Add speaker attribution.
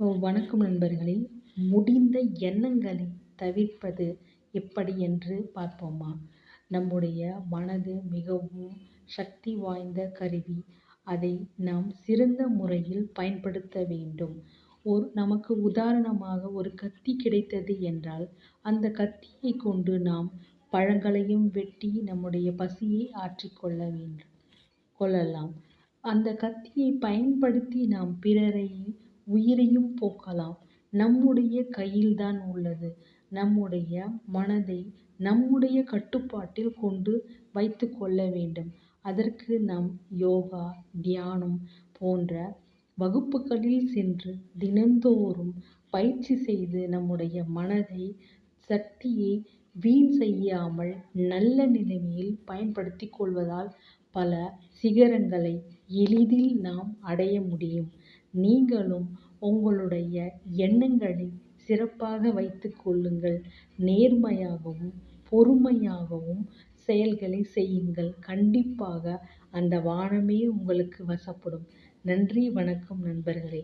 Speaker 1: வணக்கம் நண்பர்களே. முடிந்த எண்ணங்களை தவிர்ப்பது எப்படி என்று பார்ப்போமா? நம்முடைய மனது மிகவும் சக்தி வாய்ந்த கருவி. அதை நாம் சிறந்த முறையில் பயன்படுத்த வேண்டும். ஒரு நமக்கு உதாரணமாக ஒரு கத்தி கிடைத்தது என்றால் அந்த கத்தியை கொண்டு நாம் பழங்களையும் வெட்டி நம்முடைய பசியை ஆற்றிக்கொள்ள வேண்டும் கொள்ளலாம். அந்த கத்தியை பயன்படுத்தி நாம் பிறரை உயிரையும் போக்கலாம். நம்முடைய கையில்தான் உள்ளது. நம்முடைய மனதை நம்முடைய கட்டுப்பாட்டில் கொண்டு வைத்து கொள்ள வேண்டும். அதற்கு நாம் யோகா தியானம் போன்ற வகுப்புகளில் சென்று தினந்தோறும் பயிற்சி செய்து நம்முடைய மனதை சக்தியை வீண் செய்யாமல் நல்ல நிலைமையில் பயன்படுத்தி கொள்வதால் பல சிகரங்களை எளிதில் நாம் அடைய முடியும். நீங்களும் உங்களுடைய எண்ணங்களை சிறப்பாக வைத்துக் கொள்ளுங்கள். நேர்மையாகவும் பொறுமையாகவும் செயல்களை செய்யுங்கள். கண்டிப்பாக அந்த வானமே உங்களுக்கு வசப்படும். நன்றி வணக்கம் நண்பர்களே.